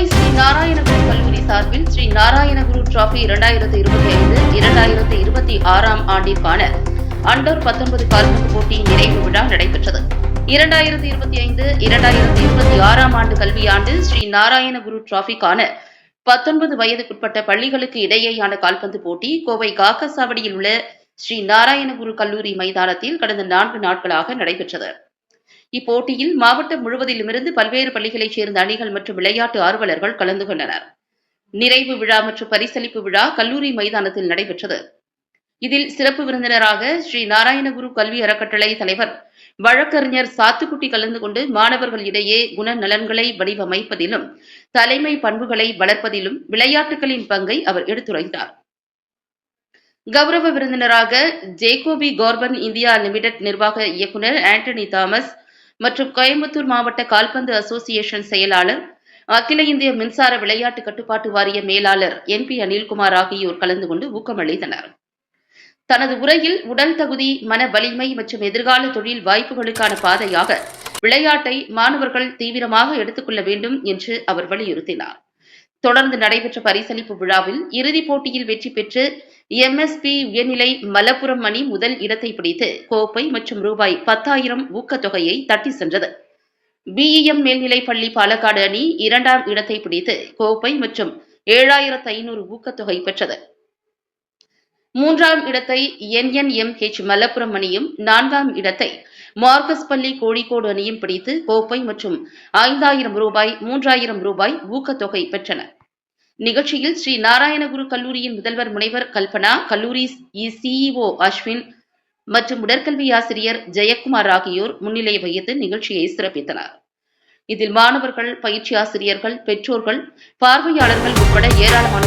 Kovai Sri Narayana Guru trophy இரண்டாயிரத்து இருபத்தி ஐந்து இரண்டாயிரத்து இருபத்தி ஆறாம் ஆண்டிற்கான அண்டர் பத்தொன்பது கால்பந்து போட்டி நிறைவு விழா நடைபெற்றது. இரண்டாயிரத்து இருபத்தி ஐந்து இரண்டாயிரத்து இருபத்தி ஆறாம் ஆண்டு கல்வியாண்டில் ஸ்ரீ நாராயணகுரு டிராபிக்கான பத்தொன்பது வயதுக்குட்பட்ட பள்ளிகளுக்கு இடையேயான கால்பந்து போட்டி கோவை காக்கசாவடியில் உள்ள ஸ்ரீ நாராயணகுரு கல்லூரி மைதானத்தில் கடந்த நான்கு நாட்களாக நடைபெற்றது. இப்போட்டியில் மாவட்டம் முழுவதிலுமிருந்து பல்வேறு பள்ளிகளைச் சேர்ந்த அணிகள் மற்றும் விளையாட்டு ஆர்வலர்கள் கலந்து கொண்டனர். நிறைவு விழா மற்றும் பரிசளிப்பு விழா கல்லூரி மைதானத்தில் நடைபெற்றது. இதில் சிறப்பு விருந்தினராக ஸ்ரீ நாராயணகுரு கல்வி அறக்கட்டளை தலைவர் வழக்கறிஞர் சாத்துக்குட்டி கலந்து கொண்டு மாணவர்களிடையே குணநலன்களை வடிவமைப்பதிலும் தலைமை பண்புகளை வளர்ப்பதிலும் விளையாட்டுகளின் பங்கை அவர் எடுத்துரைத்தார். கௌரவ விருந்தினராக ஜேகோபி கார்பன் இந்தியா லிமிடெட் நிர்வாக இயக்குநர் ஆண்டனி தாமஸ் மற்றும் கோயம்புத்தூர் மாவட்ட கால்பந்து அசோசியேஷன் செயலாளர் அகில இந்திய மின்சார விளையாட்டு கட்டுப்பாட்டு வாரிய மேலாளர் என் பி அனில்குமார் ஆகியோர் கலந்து கொண்டு ஊக்கமளித்தனர். தனது உரையில் உடல் தகுதி மன வலிமை மற்றும் எதிர்கால தொழில் வாய்ப்புகளுக்கான பாதையாக விளையாட்டை மாணவர்கள் தீவிரமாக எடுத்துக்கொள்ள வேண்டும் என்று அவர் வலியுறுத்தினார். தொடர்ந்து நடைபெற்ற பரிசளிப்பு விழாவில் இறுதிப் போட்டியில் வெற்றி பெற்று எம்எஸ்பி உயர்நிலை மலப்புரம் அணி முதல் இடத்தை பிடித்து கோப்பை மற்றும் ரூபாய் பத்தாயிரம் ஊக்கத்தொகையை தட்டி சென்றது. பிஇஎம் மேல்நிலைப் பள்ளி பாலக்காடு அணி இரண்டாம் இடத்தை பிடித்து கோப்பை மற்றும் ஏழாயிரத்து ஐநூறு ஊக்கத்தொகை பெற்றது. மூன்றாம் இடத்தை என்என்எம்ஹெச் மலப்புரம் அணியும் நான்காம் இடத்தை மார்க்கஸ் பள்ளி கோழிக்கோடு அணியும் பிடித்து கோப்பை மற்றும் ஐந்தாயிரம் ரூபாய் மூன்றாயிரம் ரூபாய் ஊக்கத்தொகை பெற்றன. நிகழ்ச்சியில் ஸ்ரீ நாராயணகுரு கல்லூரியின் முதல்வர் முனைவர் கல்பனா கல்லூரி சிஇஓ அஸ்வின் மற்றும் உடற்கல்வி ஆசிரியர் ஜெயக்குமார் ஆகியோர் முன்னிலை வகித்து நிகழ்ச்சியை சிறப்பித்தனர். இதில் மாணவர்கள் பயிற்சி ஆசிரியர்கள் பெற்றோர்கள் பார்வையாளர்கள் உட்பட ஏராளமான